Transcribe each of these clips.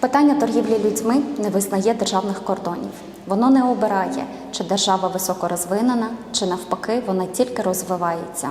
Питання торгівлі людьми не визнає державних кордонів. Воно не обирає, чи держава високорозвинена, чи навпаки, вона тільки розвивається.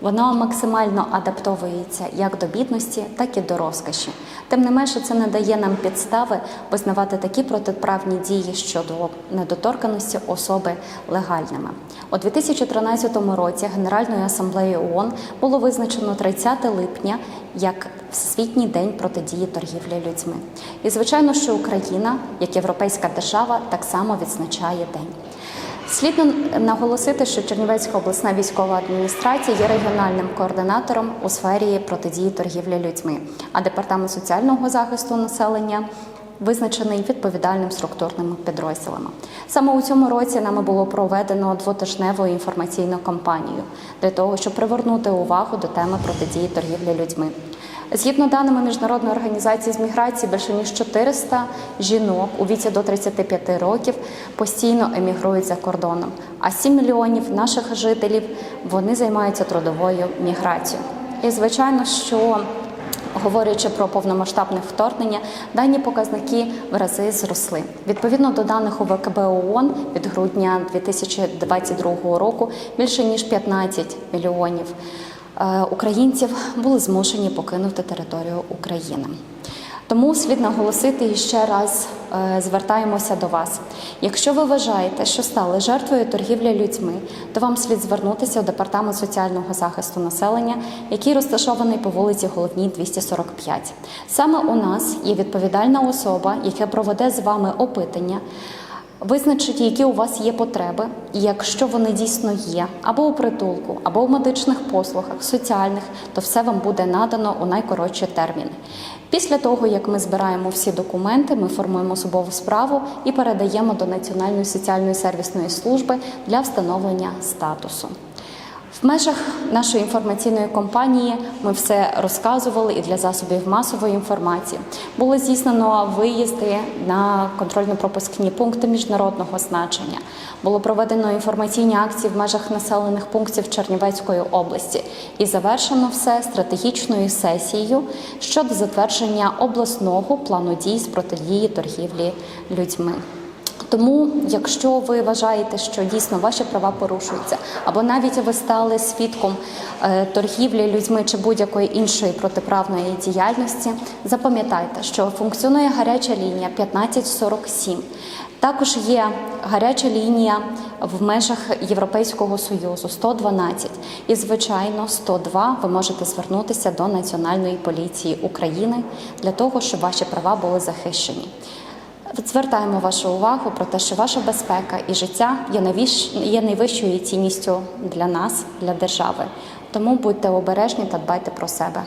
Воно максимально адаптовується як до бідності, так і до розкоші. Тим не менше, це не дає нам підстави визнавати такі протиправні дії щодо недоторканості особи легальними. У 2013 році Генеральною асамблеєю ООН було визначено 30 липня як Всесвітній день протидії торгівлі людьми. І звичайно, що Україна, як європейська держава, так само відзначає день. Слід наголосити, що Чернівецька обласна військова адміністрація є регіональним координатором у сфері протидії торгівлі людьми, а департамент соціального захисту населення визначений відповідальним структурними підрозділами. Саме у цьому році нами було проведено двотижневу інформаційну кампанію для того, щоб привернути увагу до теми протидії торгівлі людьми. Згідно даними міжнародної організації з міграції, більше ніж 400 жінок у віці до 35 років постійно емігрують за кордоном. А 7 мільйонів наших жителів вони займаються трудовою міграцією. І звичайно, що Говорячи про повномасштабне вторгнення, дані показники в рази зросли. Відповідно до даних УВКБ ООН від грудня 2022 року більше ніж 15 мільйонів українців були змушені покинути територію України. Тому слід наголосити і ще раз е, звертаємося до вас. Якщо ви вважаєте, що стали жертвою торгівлі людьми, то вам слід звернутися у департамент соціального захисту населення, який розташований по вулиці Головній 245. Саме у нас є відповідальна особа, яка проведе з вами опитання. Визначить, які у вас є потреби, і якщо вони дійсно є, або у притулку, або у медичних послугах, соціальних, то все вам буде надано у найкоротші терміни. Після того, як ми збираємо всі документи, ми формуємо особову справу і передаємо до Національної соціальної сервісної служби для встановлення статусу. В межах нашої інформаційної кампанії ми все розказували і для засобів масової інформації. Було здійснено виїзди на контрольно-пропускні пункти міжнародного значення. Було проведено інформаційні акції в межах населених пунктів Чернівецької області і завершено все стратегічною сесією щодо затвердження обласного плану дій з протидії торгівлі людьми. Тому, якщо ви вважаєте, що дійсно ваші права порушуються, або навіть ви стали свідком е, торгівлі людьми чи будь-якої іншої протиправної діяльності, запам'ятайте, що функціонує гаряча лінія 1547. Також є гаряча лінія в межах Європейського союзу 112. І, звичайно, 102 ви можете звернутися до Національної поліції України для того, щоб ваші права були захищені. Звертаємо вашу увагу про те, що ваша безпека і життя є найвищ- є найвищою цінністю для нас, для держави. Тому будьте обережні та дбайте про себе.